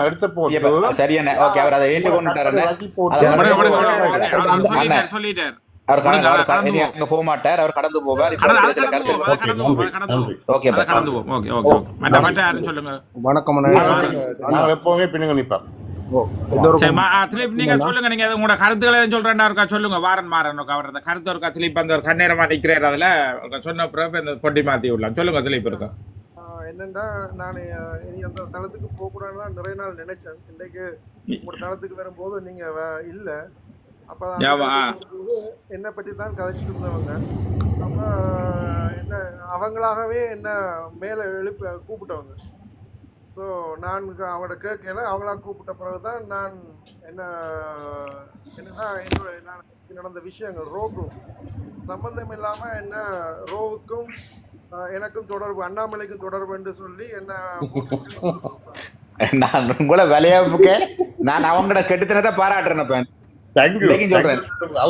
எடுத்து போட்டு சரியான ஓகே அவர் அதை. சொல்லிட்டார் அவர் போக மாட்டார் அவர் கடந்து போவார். சொல்லுங்க? வணக்கம் எப்பவுமே பின்னுங்க நீங்க சொல்லுங்க நீங்க அது உங்களோட கருத்துக்களை சொல்றேன்னா இருக்கா சொல்லுங்க. வாரன் மாறன் அவர் அந்த கருத்து இருக்கா திலீப் அந்த ஒரு கண்ணேரமா நிக்கிறார் அதுல சொன்ன பிறகு இந்த பொட்டி மாத்தி விடலாம். சொல்லுங்க திலீப் இருக்கா? என்னன்னா நான் இனி அந்த தளத்துக்கு போகக்கூடாதுன்னு நிறைய நாள் நினைச்சேன். இன்றைக்கு உங்க தளத்துக்கு வரும்போது நீங்க வ- இல்ல. அப்ப என்னை பற்றி தான் கதைச்சிட்டு இருந்தவங்க. அப்ப என்ன அவங்களாகவே என்ன மேலே எழுப்ப கூப்பிட்டவங்க. ஸோ நான் அவங்களோட கேட்கல. அவங்களா கூப்பிட்ட பிறகு தான் நான் என்ன என்னன்னா என்னோட நான் நடந்த விஷயங்கள் ரோக்கும். சம்பந்தம் இல்லாமல் என்ன ரோவுக்கும் எனக்கும் தொடர்பு அண்ணாமலைக்கும் தொடர்பு என்று சொல்லி என்ன நான் உங்களை விளையாப்புக்க நான் அவங்களோட கெட்டுத்தனத்தை பாராட்டுறேன் சொல்றேன்.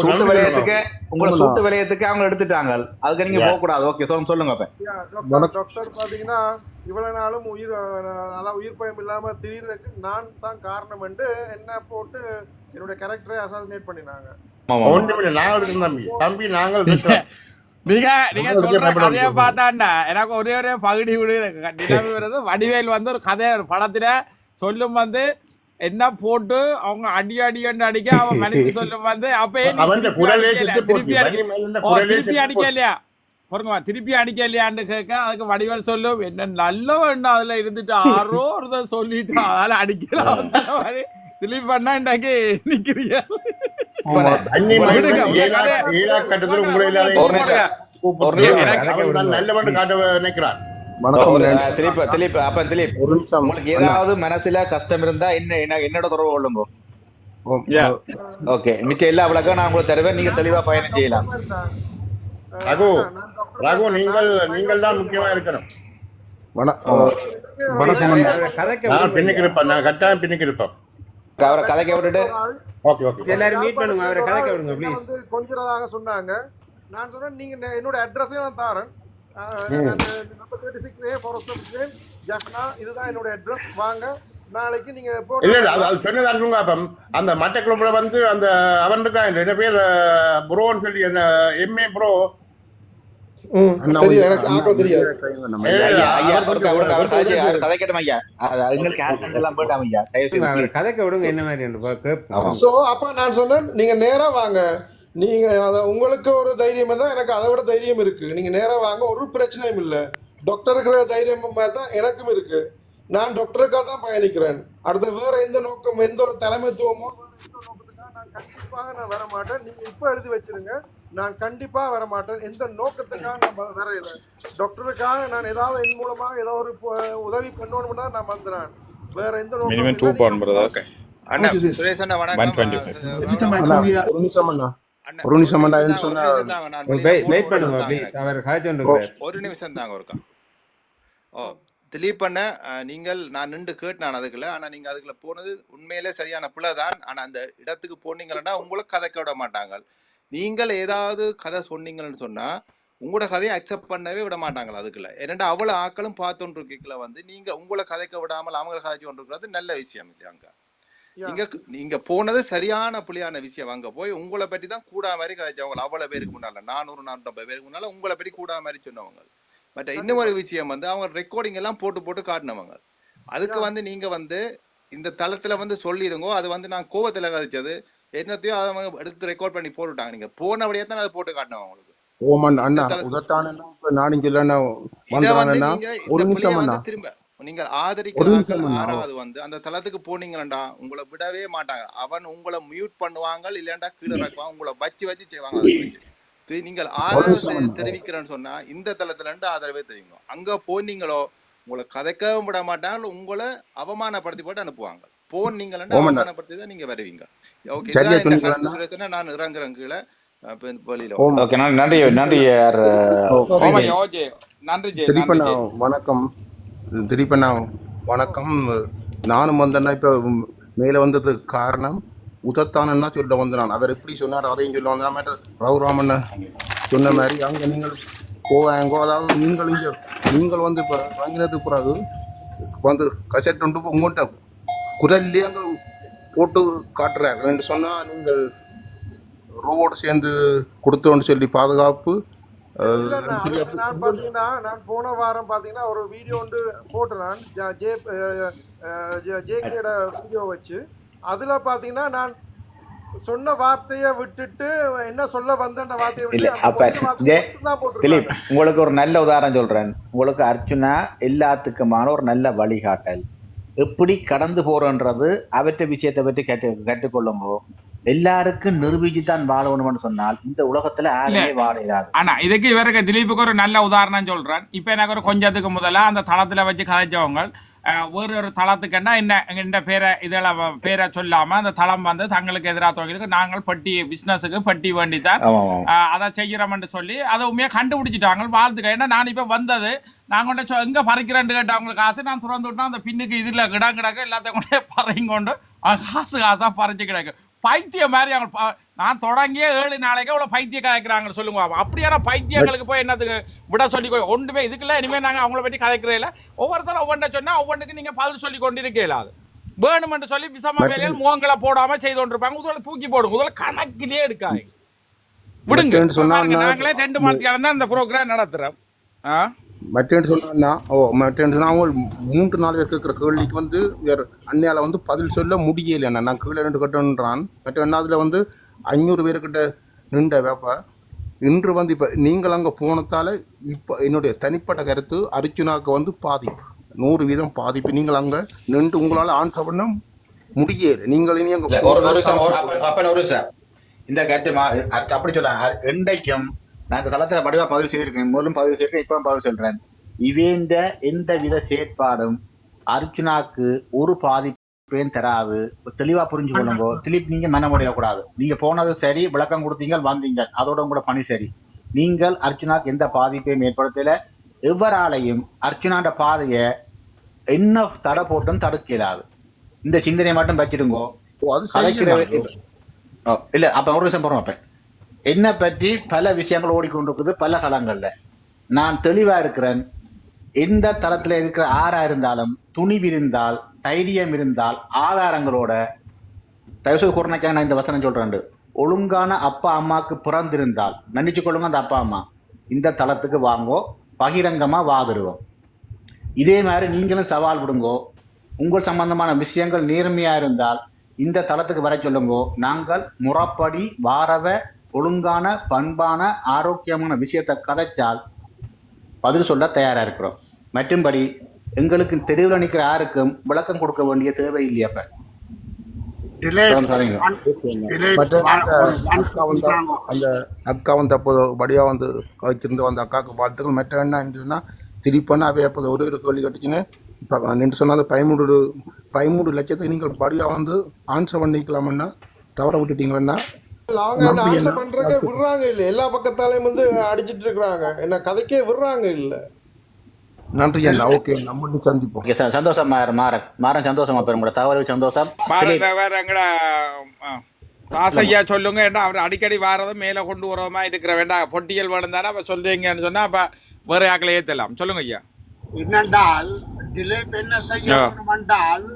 சூட்டு விளையத்துக்கு உங்களை சூட்டு விளையத்துக்கு அவங்க எடுத்துட்டாங்க. அதுக்கு நீங்க போக கூடாது ஓகே சொல்லுங்க டாக்டர் பார்த்தீங்கன்னா இவ்வளவு நாளும் உயிர் அதான் உயிர் பயம் இல்லாம திடீர்னு நான் தான் காரணம் என்று என்ன போட்டு என்னுடைய கேரக்டரை அசாசினேட் பண்ணினாங்க. தம்பி. தம்பி நாங்கள் நீங்க நீங்க சொல்ற கதையை. பார்த்தாண்டா எனக்கு ஒரே ஒரே பகுதி விடு. நினைவு வருது வடிவேல் வந்து ஒரு கதை ஒரு படத்துல சொல்லும் வந்து என்ன போட்டு அவங்க அடி அடி அடிக்க அவன் மனுஷன் சொல்லும் வந்து அவன் திருப்பி திருப்பி திருப்பி அடிக்க. இல்லையா பொறுங்கம்மா திருப்பி அடிக்க இல்லையான்னு கேட்க அதுக்கு வடிவேல் சொல்லும் என்ன நல்ல வேண்டாம் அதுல இருந்துட்டு ஆரோ ஒருத்தர் சொல்லிட்டு அதனால அடிக்கலாம் திலீப் அண்ணா இன்றைக்கு நிக்கிறீங்க. கட்டத்தில் உங்களை நல்லவன் காட்ட நினைக்கிறான். திலீப் திலீப் அப்ப திலீப் உங்களுக்கு ஏதாவது மனசுல கஷ்டம் இருந்தா என்ன என்ன என்னோட தொடர்பு கொள்ளுங்க. ஓகே. மிச்ச எல்லா விளக்கம் நான் உங்களுக்கு தருவேன். நீங்க தெளிவா பயணம் செய்யலாம். ரகு ரகு நீங்கள் நீங்கள் தான் முக்கியமா இருக்கணும். நான் பின்னுக்கு இருப்பேன் நான் கட்டாயம் பின்னுக்கு இருப்பேன் அவரை கதைக்க விட்டுட்டு ஓகே ஓகே. எல்லாரும் மீட் பண்ணுங்க அவரை கதைக்க விடுங்க என்ன ப்ளீஸ் வந்து கொஞ்சதாக சொன்னாங்க. நான் சொன்னேன் நீங்க என்னோட அட்ரஸே நான் தாரேன். இதுதான் என்னோட அட்ரஸ் வாங்க. நாளைக்கு நீங்க இல்ல இல்ல அது சொன்னதா இருக்குங்க அப்ப அந்த மட்ட குழுப்புல வந்து அந்த அவன் இருக்கான் ரெண்டு பேர் ப்ரோன்னு சொல்லி அந்த எம்ஏ ப்ரோ நான் சொன்னேன் நீங்க நேரா வாங்க. நீங்க அத- உங்களுக்கு ஒரு தைரியம் தான் எனக்கு அதை விட தைரியம் இருக்கு. நீங்க நேரா வாங்க ஒரு பிரச்சனையும் இல்லை. டாக்டருக்கு தைரியம் மாதிரி தான் எனக்கும் இருக்கு. நான் டாக்டருக்காக தான் பயணிக்கிறேன். அடுத்து வேற எந்த நோக்கம் எந்த ஒரு தலைமைத்துவமோ நான் கண்டிப்பாக நான் வர மாட்டேன் நீங்க இப்போ எழுதி வச்சிருங்க. நான் கண்டிப்பா வர மாட்டேன் எந்த நோக்கத்துக்காக நான் வர இல்லை டாக்டருக்காக நான் ஏதாவது என் மூலமாக ஏதோ ஒரு உதவி பண்ணணும்னு தான் நான் வந்துறேன் வேற எந்த அண்ணா, ஒரு நிமிஷம் ஒரு நிமிஷம் தாங்க, ஒருக்கா. ஓ திலீப் அண்ணா நீங்கள் நான் நின்று கேட்டேன் அதுக்குள்ள ஆனா நீங்க அதுக்குள்ள போனது உண்மையிலே சரியான பிள்ளை தான். ஆனா அந்த இடத்துக்கு போனீங்கன்னா உங்களை கதைக்க விட மாட்டாங்க. நீங்கள் ஏதாவது கதை சொன்னீங்கன்னு சொன்னா உங்களோட கதையை அக்செப்ட் பண்ணவே விட மாட்டாங்களா அதுக்குள்ள? ஏன்னா அவ்வளவு ஆக்களும் பார்த்துட்டு இருக்கீங்கள வந்து நீங்க உங்களை கதைக்க விடாமல் அவங்கள கதைச்சு கொண்டு இருக்கிறது நல்ல விஷயம் இல்லையாங்க நீங்க நீங்க போனது சரியான புலியான விஷயம். அங்க போய் உங்களை பற்றி தான் கூடா மாதிரி கதைச்சவங்க. அவ்வளவு பேருக்கு முன்னால நானூறு நானூற்றம்பது பேருக்கு முன்னால உங்களை பற்றி கூடா மாதிரி சொன்னவங்க. பட் இன்னும் ஒரு விஷயம் வந்து அவங்க ரெக்கார்டிங் எல்லாம் போட்டு போட்டு காட்டினவங்க. அதுக்கு வந்து நீங்க வந்து இந்த தளத்துல வந்து சொல்லிடுங்க அது வந்து நான் கோவத்துல கதைச்சது. என்னத்தையும் அதை அவங்க எடுத்து ரெக்கார்ட் பண்ணி போட்டுட்டாங்க. நீங்க போனபடியே தான் அதை போட்டு காட்டினவங்க உங்களுக்கு. ஓமன் அண்ணா உதத்தான வந்து ஒரு நிமிஷம் அண்ணா. திரும்ப நீங்கள் ஆதரிக்கிறார்கள். ஆறாவது அந்த தளத்துக்கு போனீங்களா உங்களை விடவே மாட்டாங்க. அவன் உங்களை மியூட் பண்ணுவாங்க இல்லையாண்டா கீழே இறக்குவான் உங்களை வச்சு வச்சு செய்வாங்க அதை வச்சு. இது நீங்கள் ஆதரவு. தெரிவிக்கிறேன்னு சொன்னா இந்த தளத்துல இருந்து ஆதரவே தெரிவிங்க அங்க போனீங்களோ உங்களை கதைக்கவும் விட மாட்டாங்க உங்களை அவமானப்படுத்தி போட்டு அனுப்புவாங்க. போனீங்களா ஓமண்ணா. அவமானப்படுத்தி தான் நீங்க வருவீங்க. ஓகே சரியா நான் இறங்குறேன் கீழே. நன்றி நன்றி நன்றி யார் திரிப்பண்ணா. வணக்கம். திரிப்பண்ணா வணக்கம். நானும் வந்தேன்னா இப்போ மேலே வந்தது காரணம் உதத்தானன்னா சொல்ல வந்து நான். அவர் எப்படி சொன்னார் அதையும் சொல்ல வந்தேன். மேட்ட ரவுராமண்ண சொன்ன மாதிரி அங்கே நீங்கள் போவாங்கோ அதாவது நீங்கள் இங்கே நீங்கள் வந்து இப்போ வாங்கினது பிறகு வந்து கசெட் உண்டு உங்கள்கிட்ட குரல்லே அங்க போட்டு காட்டுறாங்க. ரெண்டு சொன்னா நீங்கள் ரோவோடு சேர்ந்து கொடுத்தோன்னு சொல்லி பாதுகாப்பு நான் பார்த்தீங்கன்னா நான் போன வாரம் பார்த்தீங்கன்னா ஒரு வீடியோ ஒன்று போட்டுறேன். ஜ- ஜே ஜேகேட வீடியோ வச்சு. அதில் பார்த்தீங்கன்னா நான் சொன்ன வார்த்தையை விட்டுட்டு என்ன சொல்ல வந்தேன்ற வார்த்தையை இல்ல அப்ப திலீப் உங்களுக்கு ஒரு நல்ல உதாரணம் சொல்றேன். உங்களுக்கு அர்ச்சுனா எல்லாத்துக்குமான ஒரு நல்ல வழிகாட்டல். எப்படி கடந்து போறோன்றது அவற்றை விஷயத்தை பற்றி கற்று கற்றுக்கொள்ளும்போ எல்லாருக்கும் நிரூபிச்சு தான் வாழணும்னு சொன்னால் இந்த உலகத்துல யாருமே வாழ இயலாது ஆனா இதுக்கு இவருக்கு திலீப்புக்கு ஒரு நல்ல உதாரணம் சொல்றேன். இப்ப எனக்கு ஒரு கொஞ்சத்துக்கு முதல்ல அந்த தளத்துல வச்சு கதைச்சவங்க ஒரு ஒரு தளத்துக்குன்னா என்ன இந்த பேரை இதெல்லாம் பேரை சொல்லாம அந்த தளம் வந்து தங்களுக்கு எதிராக துவங்கிருக்கு நாங்கள் பட்டி பிசினஸுக்கு பட்டி வேண்டித்தான். அதை செய்கிறோம்னு சொல்லி அதை உண்மையா கண்டுபிடிச்சிட்டாங்க. வாழ்த்துக்க ஏன்னா நான் இப்போ வந்தது நான் கொண்டு எங்க பறிக்கிறேன்னு கேட்டவங்களுக்கு காசு நான் திறந்து விட்டா அந்த பின்னுக்கு இதில் கிடம் கிடக்கு எல்லாத்தையும் கொண்டு பறையும் கொண்டு காசு காசா பறிச்சு கிடக்கு. பைத்தியம் மாதிரி அவங்க நான் தொடங்கிய ஏழு நாளைக்கு அவ்வளோ பைத்தியம் கதைக்கிறாங்க சொல்லுங்க. அப்படியான பைத்தியங்களுக்கு போய் என்னத்துக்கு விட சொல்லி ஒன்றுமே இதுக்குள்ள இனிமேல் நாங்கள் அவங்கள பற்றி கதைக்கிறே இல்லை. ஒவ்வொருத்தரும் ஒவ்வொன்றை சொன்னால் ஒவ்வொன்றுக்கு நீங்கள் பதில் சொல்லி கொண்டு இருக்கல அது. வேணுமென்று சொல்லி விசம வேலையில் முகங்களை போடாம செய்து கொண்டிருப்பாங்க. முதல்ல தூக்கி போடுங்க. முதல்ல கணக்கிலே எடுக்காங்க விடுங்க. நாங்களே ரெண்டு மணித்தியாலம் தான் இந்த ப்ரோக்ராம் நடத்துறோம். ஆ? மற்றேன்னு சொன்னா ஓ மற்றேன்னு சொன்னால் அவங்க மூன்று நாள் கேட்குற கேள்விக்கு வந்து வேறு அன்னையால் வந்து பதில் சொல்ல முடியலை. என்ன நான் கீழே ரெண்டு கட்டணுன்றான் மற்ற அதில் வந்து ஐநூறு பேர்கிட்ட நின்ற வேப்ப இன்று வந்து இப்போ நீங்கள் அங்கே போனதால் இப்போ என்னுடைய தனிப்பட்ட கருத்து அர்ஜுனாவுக்கு வந்து பாதிப்பு. நூறு வீதம் பாதிப்பு. நீங்கள் அங்கே நின்று உங்களால் ஆன்சர் பண்ண முடியல. நீங்கள் இனி அங்கே ஒரு நிமிஷம், இந்த கருத்து அப்படி சொல்ல என்றைக்கும் நான் இந்த தளத்துல வடிவா பதிவு செய்திருக்கேன். முதலும் பதிவு செய்திருக்கேன் இப்பவும் பதிவு சொல்றேன் இவேந்த எந்த வித செயற்பாடும் அர்ச்சுனாக்கு ஒரு பாதிப்பையும் தராது. தெளிவா புரிஞ்சு கொள்ளுங்க. திலீப் நீங்க மனமுடைய கூடாது நீங்க போனது சரி விளக்கம் கொடுத்தீங்க வந்தீங்க. அதோட உங்களோட பணி சரி. நீங்கள் அர்ச்சுனாக்கு எந்த பாதிப்பையும் ஏற்படுத்தல. எவராலையும் அர்ச்சுனான்ற பாதையை என்ன தடை போட்டும் தடுக்க இயலாது இந்த சிந்தனையை மட்டும் வச்சிருங்கோ இல்ல அப்ப ஒரு விஷயம் போறோம் அப்ப. என்னை பற்றி பல விஷயங்கள் ஓடிக்கொண்டிருக்குது பல தளங்கள்ல. நான் தெளிவா இருக்கிறேன். எந்த தளத்துல இருக்கிற ஆறா இருந்தாலும் துணிவு இருந்தால் தைரியம் இருந்தால் ஆதாரங்களோட தயவுசெய்து கூறினாக்க நான் இந்த வசனம் சொல்றேன் ஒழுங்கான அப்பா அம்மாவுக்கு பிறந்திருந்தால் நினைச்சு கொள்ளுங்க அந்த அப்பா அம்மா. இந்த தளத்துக்கு வாங்கோ பகிரங்கமாக வாதிடுவோம் இதே மாதிரி நீங்களும் சவால் விடுங்கோ. உங்கள் சம்பந்தமான விஷயங்கள் நேர்மையாக இருந்தால் இந்த தளத்துக்கு வர சொல்லுங்கோ. நாங்கள் முறப்படி வாரவ ஒழுங்கான பண்பான ஆரோக்கியமான விஷயத்தை கதைச்சால் பதில் சொல்ல தயாரா இருக்கிறோம். மற்றும்படி எங்களுக்கு தெருவில் நிற்கிற யாருக்கும் விளக்கம் கொடுக்க வேண்டிய தேவை இல்லையா அந்த அக்கா வந்து அந்த அக்கா வந்து அப்போது வடிவா வந்து வச்சிருந்த அந்த அக்காவுக்கு வாழ்த்துக்கள். மற்ற என்ன இருந்துச்சுன்னா திருப்பண்ணா அவை அப்போது ஒரு ஒரு கேள்வி கட்டிச்சுன்னு இப்போ நின்று சொன்ன அந்த பதிமூணு பதிமூணு லட்சத்தை நீங்கள் வடிவா வந்து ஆன்சர் பண்ணிக்கலாமன்னா தவற விட்டுட்டீங்கன்னா அவங்க என்ன ஆன்சர் என்ன? பண்றதுக்கே விடுறாங்க இல்ல. எல்லா பக்கத்தாலையும் வந்து அடிச்சிட்டு இருக்கிறாங்க என்ன கதைக்கே விடுறாங்க இல்ல. நன்றி அண்ணா. ஓகே நம்ம சந்திப்போம். ஓகே சார் சந்தோஷம் மாறன் மாறன் மாறன் சந்தோஷமா பெரும் உங்களோட தகவலுக்கு சந்தோஷம். பாருங்க வேற எங்கட ராசையா சொல்லுங்க. ஏன்னா அவர் அடிக்கடி வாரதும் மேல கொண்டு வரதுமா இருக்கிற வேண்டாம் பொட்டியல் வேணும் தானே அப்ப சொல்றீங்கன்னு சொன்னா அப்ப வேற ஆக்களை ஏத்தலாம். சொல்லுங்க ஐயா. என்னென்றால் திலீப் என்ன செய்ய Yeah. வேண்டும் என்றால்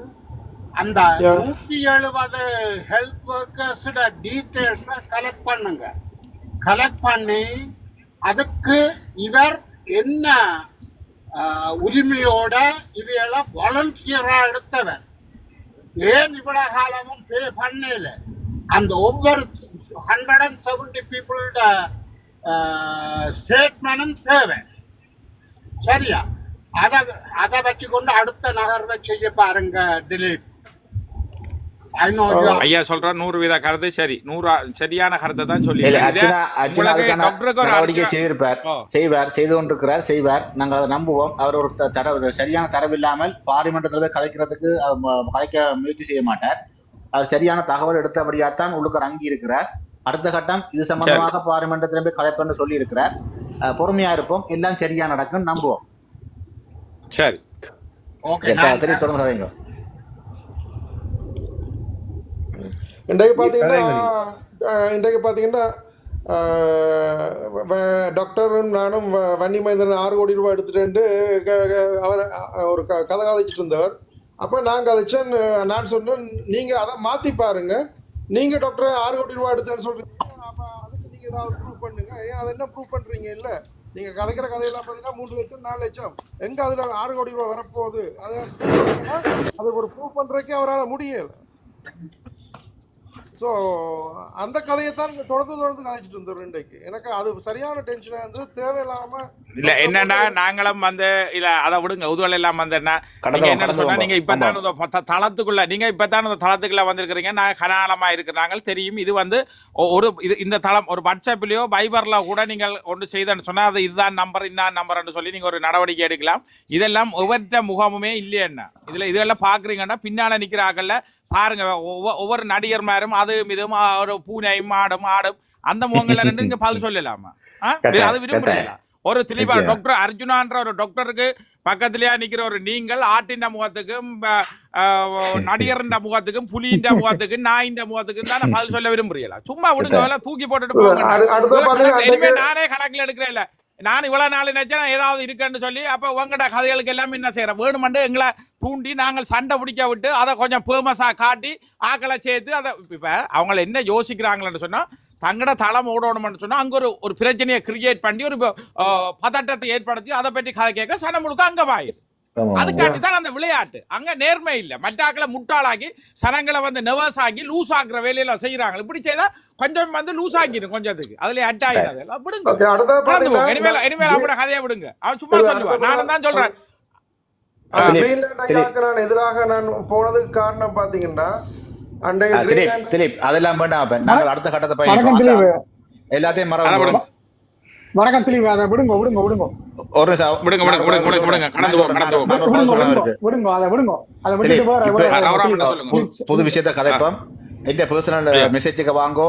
அந்த. நூத்தி எழுபது ஹெல்த் ஒர்க்கர்ஸோட டீட்டெயில்ஸ் கலெக்ட் பண்ணுங்க. கலெக்ட் பண்ணி அதுக்கு இவர் என்ன உரிமையோட இவையெல்லாம் வாலண்டியரா எடுத்தவர். ஏன் இவ்வளவு காலமும் பே பண்ணல? அந்த ஒவ்வொரு ஹண்ட்ரட் அண்ட் செவன்டி பீப்புளோட ஸ்டேட்மெண்ட்டும் தேவை. சரியா? அதை அதை வச்சுக்கொண்டு அடுத்த நகர்வை செய்ய பாருங்க திலீப். ஐயா சொல்ற நூறு வீத கருத்து சரி. நூறு சரியான கருத்தை தான் சொல்லி நடவடிக்கை செய்திருப்பார். செய்வார் செய்து கொண்டிருக்கிறார் செய்வார். நாங்கள் அதை நம்புவோம். அவர் ஒரு த- தரவு சரியான தரவு இல்லாமல் பார்லிமெண்டத்தில் போய் கலைக்கிறதுக்கு கலைக்க முயற்சி செய்ய மாட்டார். அவர் சரியான தகவல் எடுத்தபடியாத்தான் உள்ளுக்கு அங்கி இருக்கிறார். அடுத்த கட்டம் இது சம்பந்தமாக பார்லிமெண்டத்தில் போய் கலைப்பன்னு சொல்லி இருக்கிறார் பொறுமையா இருப்போம். எல்லாம் சரியா நடக்கும் நம்புவோம். சரி. திருப்பி தொடர்ந்து இன்றைக்கு பார்த்தீங்கன்னா இன்றைக்கு பார்த்தீங்கன்னா டாக்டரும் நானும் வன்னி மைந்தன் ஆறு கோடி ரூபாய் எடுத்துட்டு அவர் ஒரு க கதை கதைச்சிட்டு இருந்தவர். அப்போ நான் கதைச்சேன் நான் சொன்னேன் நீங்கள் அதை மாற்றி பாருங்க. நீங்கள் டாக்டர் ஆறு கோடி ரூபா எடுத்தேன்னு சொல்கிறீங்க அப்போ அதுக்கு நீங்கள் ஏதாவது ப்ரூவ் பண்ணுங்க. ஏன் அதை என்ன ப்ரூவ் பண்ணுறீங்க இல்லை நீங்கள் கதைக்கிற கதையெல்லாம் பார்த்தீங்கன்னா மூணு லட்சம் நாலு லட்சம். எங்கே அதில் ஆறு கோடி ரூபா வரப்போகுது? அதை அது ஒரு ப்ரூவ் பண்ணுறதுக்கே அவரால் முடியலை. ஸோ அந்த கதையை தான் தொடர்ந்து தொடர்ந்து கதைச்சிட்டு இருந்தோம் இன்றைக்கு எனக்கு அது சரியான டென்ஷனாக இருந்தது. தேவையில்லாமல் இல்ல என்னன்னா நாங்களும் வந்து இல்ல அதை விடுங்க உதுவல் எல்லாம் வந்து என்ன கடந்த நீங்க என்ன சொன்னா. நீங்க இப்பதான் இந்த ப- தளத்துக்குள்ள நீங்க இப்பதான் இந்த தளத்துக்குள்ள வந்திருக்கிறீங்க. நாங்க கனாலமா இருக்கிறாங்க தெரியும் இது வந்து ஒரு இது இந்த தளம் ஒரு வாட்ஸ்அப்லயோ பைபர்ல கூட நீங்கள் ஒன்று செய்தன்னு சொன்னா அது இதுதான் நம்பர் இன்னான் நம்பர்னு சொல்லி நீங்க ஒரு நடவடிக்கை எடுக்கலாம். இதெல்லாம் ஒவ்வொருத்த முகாமுமே இல்லையன்னா இதுல இதெல்லாம் பாக்குறீங்கன்னா பின்னால நிக்கிறாங்கல்ல பாருங்க ஒவ்வொ- ஒவ்வொரு நடிகர்மாரும் அது இதுவும் ஒரு பூனையும் ஆடும் ஆடும் அந்த முகங்கள்ல ரெண்டு நீங்க பதில் சொல்லலாமா? அது விரும்புறீங்களா? ஒரு திலீபா. டாக்டர் அர்ஜுனான்ற ஒரு டாக்டருக்கு பக்கத்திலேயே நிக்கிற ஒரு நீங்கள் ஆட்டின் முகத்துக்கும் ப- ஆஹ் நடிகரின் முகத்துக்கும் புலியின் முகத்துக்கும் நாயின் முகத்துக்கும் தான் பதில் சொல்ல விரும்புறீங்களா? சும்மா விடுங்க தூக்கி போட்டுட்டு போங்க. இனிமே நானே கணக்குல எடுக்கிறேன் இல்ல நான் இவ்வளோ நாள் நினைச்சேன் ஏதாவது இருக்குன்னு சொல்லி அப்போ உங்கள்கிட்ட கதைகளுக்கு எல்லாமே என்ன செய்கிறேன் வேணுமெண்டு எங்களை தூண்டி நாங்கள் சண்டை பிடிக்க விட்டு அதை கொஞ்சம் ஃபேமஸாக காட்டி ஆக்களை சேர்த்து அதை இப்போ அவங்கள என்ன யோசிக்கிறாங்களேன்னு சொன்னால் தங்கட தளம் ஓடணும்னு சொன்னால் அங்கே ஒரு ஒரு பிரச்சனையை கிரியேட் பண்ணி ஒரு பதட்டத்தை ஏற்படுத்தி அதை பற்றி கதை கேட்க சண்டை முழுக்க அங்கே வாயுது அதுக்காண்டி தான் அந்த விளையாட்டு. அங்க நேர்மை இல்ல. மற்றாக்களை முட்டாளாக்கி சனங்களை வந்து நெவர்ஸ் ஆக்கி லூஸ் ஆக்குற வேலையில செய்யறாங்க இப்படி செய்தா கொஞ்சம் வந்து லூஸ் ஆக்கிடும் கொஞ்சத்துக்கு அதுல அட் ஆகிடாது விடுங்க. இனிமேல் இனிமேல் அவட கதையை விடுங்க. அவன் சும்மா சொல்லுவான் நானும் தான் சொல்றேன். நான் எதிராக நான் போனதுக்கு காரணம் பாத்தீங்கன்னா அதெல்லாம் வேண்டாம் நாங்கள் அடுத்த கட்டத்தை எல்லாத்தையும் அதை மறந்து விடுங்க வணக்கம் திலீப் அதை விடுங்க விடுங்க விடுங்க. ஒரு நிமிஷம் விடுங்க விடுங்க விடுங்க விடுங்க விடுங்க. கடந்து போங்க கடந்து ஒரு விடுங்க அதை விடுங்க. அதை விட்டுட்டு புது- புது விஷயத்த கதைப்போம். எந்த பர்சனல் மெசேஜுக்கு வாங்கோ